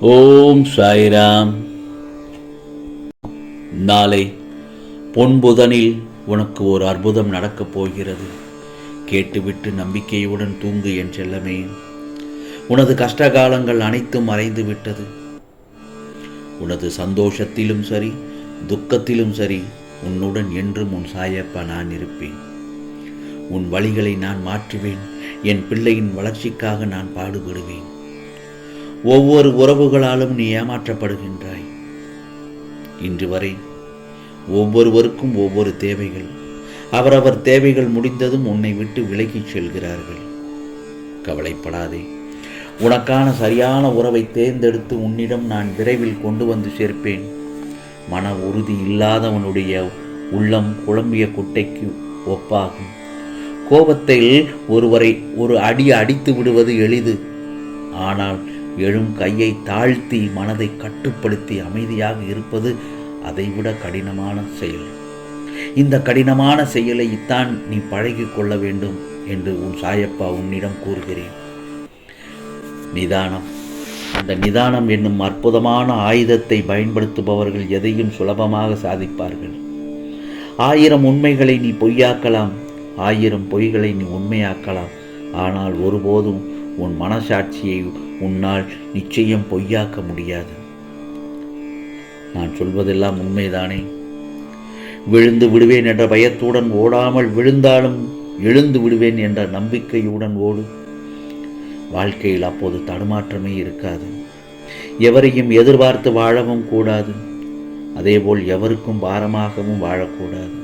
ஓம் சாய்ராம். நாளை பொன்புதனில் உனக்கு ஒரு அற்புதம் நடக்கப் போகிறது. கேட்டுவிட்டு நம்பிக்கையுடன் தூங்கு என் செல்லமே. உனது கஷ்டகாலங்கள் அனைத்தும் மறைந்து விட்டது உனது சந்தோஷத்திலும் சரி துக்கத்திலும் சரி உன்னுடன் என்றும் உன் சாயப்பா நான் இருப்பேன். உன் வழிகளை நான் மாற்றுவேன். என் பிள்ளையின் வளர்ச்சிக்காக நான் பாடுபடுவேன். ஒவ்வொரு உறவுகளாலும் நீ ஏமாற்றப்படுகின்றாய். இன்று வரை ஒவ்வொருவருக்கும் ஒவ்வொரு தேவைகள். அவரவர் தேவைகள் முடிந்ததும் உன்னை விட்டு விலகிச் செல்கிறார்கள். கவலைப்படாதே. உனக்கான சரியான உறவை தேர்ந்தெடுத்து உன்னிடம் நான் விரைவில் கொண்டு வந்து சேர்ப்பேன். மன உறுதி இல்லாதவனுடைய உள்ளம் குழம்பிய குட்டைக்கு ஒப்பாகும். கோபத்தில் ஒருவரை ஒரு அடி அடித்து விடுவது எளிது. ஆனால் எழும் கையை தாழ்த்தி மனதை கட்டுப்படுத்தி அமைதியாக இருப்பது அதைவிட கடினமான செயல். இந்த கடினமான செயலை இத்தான் நீ பழகி கொள்ள வேண்டும் என்று உன் சாயப்பா உன்னிடம் கூறுகிறேன். நிதானம். அந்த நிதானம் என்னும் அற்புதமான ஆயுதத்தை பயன்படுத்துபவர்கள் எதையும் சுலபமாக சாதிப்பார்கள். ஆயிரம் உண்மைகளை நீ பொய்யாக்கலாம் ஆயிரம் பொய்களை நீ உண்மையாக்கலாம். ஆனால் ஒருபோதும் உன் மனசாட்சியை உன்னால் நிச்சயம் பொய்யாக்க முடியாது. நான் சொல்வதெல்லாம் உண்மைதானே? விழுந்து விடுவேன் என்ற பயத்துடன் ஓடாமல் விழுந்தாலும் எழுந்து விடுவேன் என்ற நம்பிக்கையுடன் ஓடு. வாழ்க்கையில் அப்போது தடுமாற்றமே இருக்காது. எவரையும் எதிர்பார்த்து வாழவும் கூடாது. அதேபோல் எவருக்கும் பாரமாகவும் வாழக்கூடாது.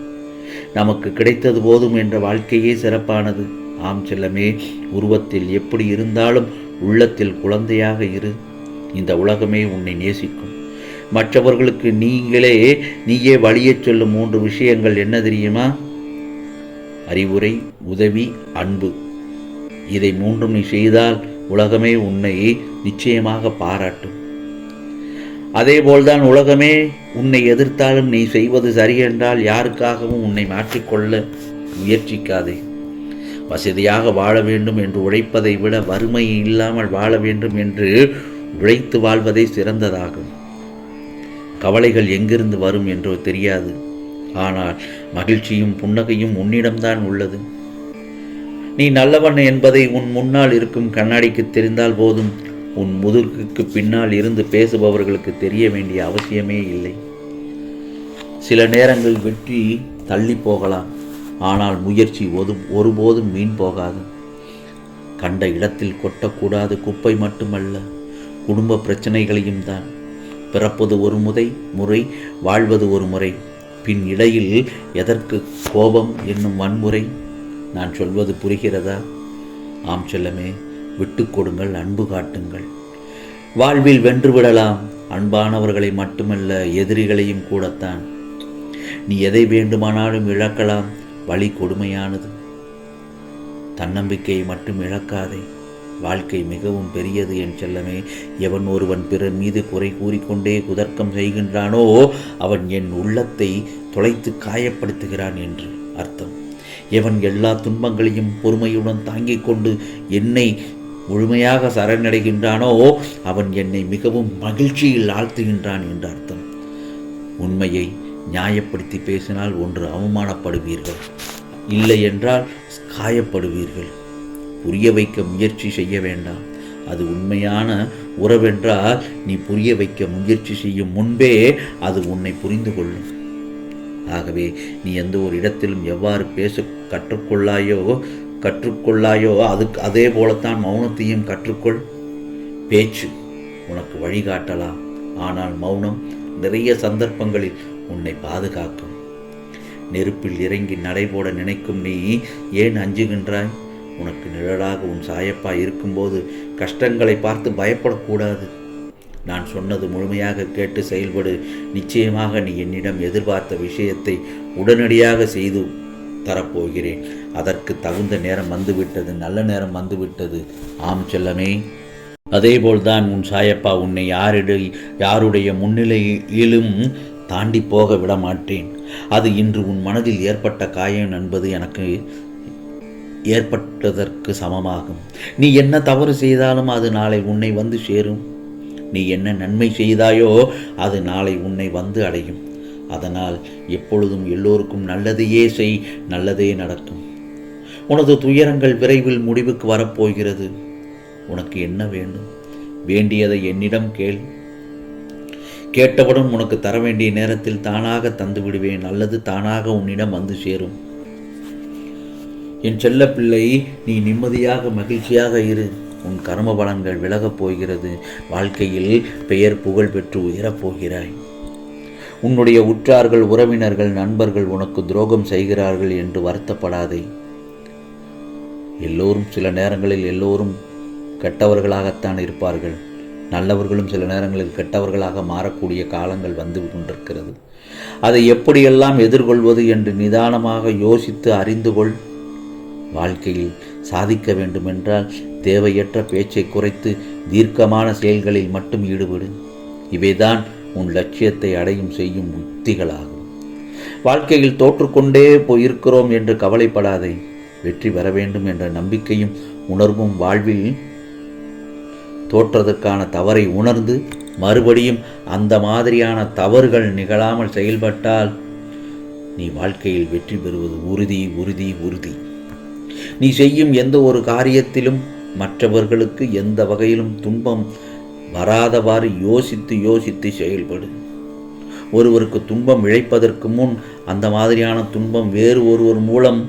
நமக்கு கிடைத்தது போதும் என்ற வாழ்க்கையே சிறப்பானது. ஆம் செல்லமே உருவத்தில் எப்படி இருந்தாலும் உள்ளத்தில் குழந்தையாக இரு. இந்த உலகமே உன்னை நேசிக்கும். மற்றவர்களுக்கு நீங்களே நீயே வழியச் சொல்லும் மூன்று விஷயங்கள் என்ன தெரியுமா? அறிவுரை உதவி அன்பு. இதை மூன்றும் நீ செய்தால் உலகமே உன்னை நிச்சயமாக பாராட்டும். அதேபோல்தான் உலகமே உன்னை எதிர்த்தாலும் நீ செய்வது சரியென்றால் யாருக்காகவும் உன்னை மாற்றிக்கொள்ள முயற்சிக்காதே. வசதியாக வாழ வேண்டும் என்று உழைப்பதை விட வறுமை இல்லாமல் வாழ வேண்டும் என்று உழைத்து வாழ்வதே சிறந்ததாகும். கவலைகள் எங்கிருந்து வரும் என்றோ தெரியாது. ஆனால் மகிழ்ச்சியும் புன்னகையும் உன்னிடம்தான் உள்ளது. நீ நல்லவன் என்பதை உன் முன்னால் இருக்கும் கண்ணாடிக்கு தெரிந்தால் போதும். உன் முதுகுக்கு பின்னால் இருந்து பேசுபவர்களுக்கு தெரிய வேண்டிய அவசியமே இல்லை. சில நேரங்கள் வெற்றி தள்ளி போகலாம். ஆனால் முயற்சி ஒது ஒருபோதும் மீன் போகாது. கண்ட இடத்தில் கொட்டக்கூடாது குப்பை மட்டுமல்ல குடும்ப பிரச்சனைகளையும் தான். பிறப்பது ஒரு முறை முறை வாழ்வது ஒரு முறை. பின் இடையில் எதற்கு கோபம் என்னும் வன்முறை நான் சொல்வது புரிகிறதா? ஆம் செல்லமே விட்டு கொடுங்கள் அன்பு காட்டுங்கள். வாழ்வில் வென்றுவிடலாம் அன்பானவர்களை மட்டுமல்ல எதிரிகளையும் கூடத்தான். நீ எதை வேண்டுமானாலும் இழக்கலாம் வழி கொடுமையானது. தன்னம்பிக்கையை மட்டும் இழக்காதே. வாழ்க்கை மிகவும் பெரியது என் செல்லமே. எவன் ஒருவன் பிறர் மீது குறை கூறிக்கொண்டே குதர்க்கம் செய்கின்றானோ அவன் என் உள்ளத்தை தொலைத்து காயப்படுத்துகிறான் என்று அர்த்தம். எவன் எல்லா துன்பங்களையும் பொறுமையுடன் தாங்கிக் கொண்டு என்னை முழுமையாக சரணடைகின்றானோ அவன் என்னை மிகவும் மகிழ்ச்சியில் ஆழ்த்துகின்றான் என்று அர்த்தம். உண்மையை நியாயப்படுத்தி பேசினால் ஒன்று அவமானப்படுவீர்கள். இல்லை என்றால் காயப்படுவீர்கள். புரிய வைக்க முயற்சி செய்ய வேண்டாம். அது உண்மையான உறவென்றால் நீ புரிய வைக்க முயற்சி செய்யும் முன்பே அது உன்னை புரிந்து கொள்ளும் ஆகவே நீ எந்த ஒரு இடத்திலும் எவ்வாறு பேச கற்றுக்கொள்ளாயோ கற்றுக்கொள்ளாயோ அதுக்கு அதே போலத்தான் மௌனத்தையும் கற்றுக்கொள். பேச்சு உனக்கு வழிகாட்டலாம். ஆனால் மௌனம் நிறைய சந்தர்ப்பங்களில் உன்னை பாதுகாக்கும். நெருப்பில் இறங்கி நடைபோட நினைக்கும் நீ ஏன் அஞ்சுகின்றாய்? உனக்கு நிழலாக உன் சாயப்பா இருக்கும்போது கஷ்டங்களை பார்த்து பயப்படக்கூடாது. நான் சொன்னது முழுமையாக கேட்டு செயல்படு. நிச்சயமாக நீ என்னிடம் எதிர்பார்த்த விஷயத்தை உடனடியாக செய்து தரப்போகிறேன். அதற்கு தகுந்த நேரம் வந்துவிட்டது நல்ல நேரம் வந்துவிட்டது. ஆம் செல்லமே. அதேபோல்தான் உன் சாயப்பா உன்னை யாரிட யாருடைய முன்னிலையிலும் தாண்டி போக விட மாட்டேன் அது இன்று உன் மனதில் ஏற்பட்ட காயம் என்பது எனக்கு ஏற்பட்டதற்கு சமமாகும். நீ என்ன தவறு செய்தாலும் அது நாளை உன்னை வந்து சேரும். நீ என்ன நன்மை செய்தாயோ அது நாளை உன்னை வந்து அடையும். அதனால் எப்பொழுதும் எல்லோருக்கும் நல்லதையே செய் நல்லதே நடக்கும். உனது துயரங்கள் விரைவில் முடிவுக்கு வரப்போகிறது. உனக்கு என்ன வேண்டும்? வேண்டியதை என்னிடம் கேள். கேட்டவுடன் உனக்கு தர வேண்டிய நேரத்தில் தானாக தந்து விடுவேன் அல்லது தானாக உன்னிடம் வந்து சேரும். என் செல்ல பிள்ளை நீ நிம்மதியாக மகிழ்ச்சியாக இரு. உன் கர்ம பலன்கள் விலகப் போகிறது. வாழ்க்கையில் பெயர் புகழ் பெற்று உயரப் போகிறாய். உன்னுடைய உற்றார்கள் உறவினர்கள் நண்பர்கள் உனக்கு துரோகம் செய்கிறார்கள் என்று வருத்தப்படாதே. எல்லோரும் சில நேரங்களில் எல்லோரும் கெட்டவர்களாகத்தான் இருப்பார்கள். நல்லவர்களும் சில நேரங்களில் கெட்டவர்களாக மாறக்கூடிய காலங்கள் வந்து கொண்டிருக்கிறது. அதை எப்படியெல்லாம் எதிர்கொள்வது என்று நிதானமாக யோசித்து அறிந்து கொள். வாழ்க்கையில் சாதிக்க வேண்டுமென்றால் தேவையற்ற பேச்சை குறைத்து தீர்க்கமான செயல்களில் மட்டும் ஈடுபடு. இவைதான் உன் லட்சியத்தை அடையும் செய்யும் உத்திகளாகும். வாழ்க்கையில் தோற்றுக்கொண்டே போயிருக்கிறோம் என்று கவலைப்படாதே. வெற்றி பெற வேண்டும் என்ற நம்பிக்கையும் உணர்வும் வாழ்வில் தோற்றதற்கான தவறை உணர்ந்து மறுபடியும் அந்த மாதிரியான தவறுகள் நிகழாமல் செயல்பட்டால் நீ வாழ்க்கையில் வெற்றி பெறுவது உறுதி உறுதி உறுதி. நீ செய்யும் எந்த ஒரு காரியத்திலும் மற்றவர்களுக்கு எந்த வகையிலும் துன்பம் வராதவாறு யோசித்து யோசித்து செயல்படு. ஒருவருக்கு துன்பம் இழைப்பதற்கு முன் அந்த மாதிரியான துன்பம் வேறு ஒருவர் மூலம்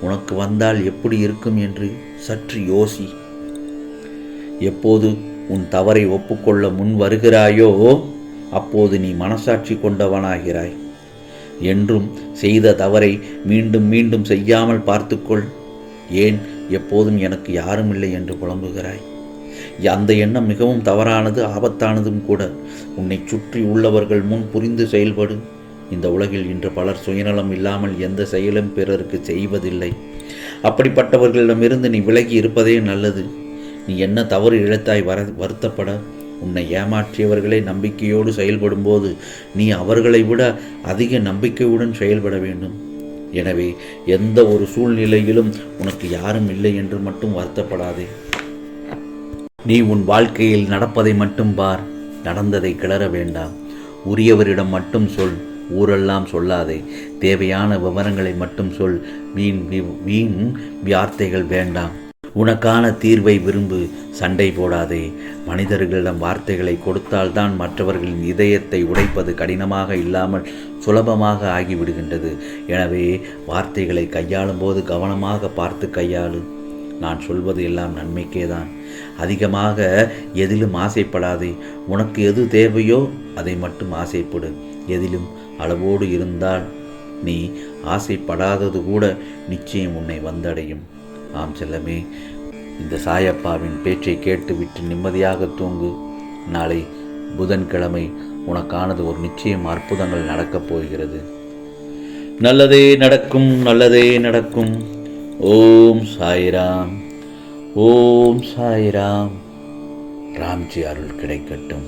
உனக்கு வந்தால் எப்படி இருக்கும் என்று சற்று யோசி. எப்போது உன் தவறை ஒப்புக்கொள்ள முன் வருகிறாயோ அப்போது நீ மனசாட்சி கொண்டவனாகிறாய். என்றும் செய்த தவறை மீண்டும் மீண்டும் செய்யாமல் பார்த்துக்கொள். ஏன்? எப்போதும் எனக்கு யாரும் இல்லை என்று புலம்புகிறாய். அந்த எண்ணம் மிகவும் தவறானது ஆபத்தானதும் கூட. உன்னை சுற்றி உள்ளவர்கள் முன் புரிந்து செயல்படு. இந்த உலகில் இன்று பலர் சுயநலம் இல்லாமல் எந்த செயலும் பிறருக்கு செய்வதில்லை. அப்படிப்பட்டவர்களிடமிருந்து நீ விலகி இருப்பதே நல்லது. நீ என்ன தவறு இழத்தாய் வர வருத்தப்பட? உன்னை ஏமாற்றியவர்களே நம்பிக்கையோடு செயல்படும்போது நீ அவர்களை விட அதிக நம்பிக்கையுடன் செயல்பட வேண்டும். எனவே எந்த ஒரு சூழ்நிலையிலும் உனக்கு யாரும் இல்லை என்று மட்டும் வருத்தப்படாதே. நீ உன் வாழ்க்கையில் நடப்பதை மட்டும் பார் நடந்ததை கிளற வேண்டாம். உரியவரிடம் மட்டும் சொல் ஊரெல்லாம் சொல்லாதே. தேவையான விவரங்களை மட்டும் சொல் வீண் வீண் வார்த்தைகள் வேண்டாம். உனக்கான தீர்வை விரும்பு சண்டை போடாதே. மனிதர்களிடம் வார்த்தைகளை கொடுத்தால்தான் மற்றவர்களின் இதயத்தை உடைப்பது கடினமாக இல்லாமல் சுலபமாக ஆகிவிடுகின்றது. எனவே வார்த்தைகளை கையாளும் போது கவனமாக பார்த்து கையாளு. நான் சொல்வது எல்லாம் நன்மைக்கேதான். அதிகமாக எதிலும் ஆசைப்படாதே. உனக்கு எது தேவையோ அதை மட்டும் ஆசைப்படு. எதிலும் அளவோடு இருந்தால் நீ ஆசைப்படாதது கூட நிச்சயம் உன்னை வந்தடையும். ஆம் செல்லமே இந்த சாயப்பாவின் பேச்சை கேட்டுவிட்டு நிம்மதியாக தூங்கு. நாளை புதன்கிழமை உனக்கானது ஒரு நிச்சயம் அற்புதங்கள் நடக்கப் போகிறது. நல்லதே நடக்கும் நல்லதே நடக்கும். ஓம் சாய்ராம் ஓம் சாய்ராம். ராம்ஜி அருள் கிடைக்கட்டும்.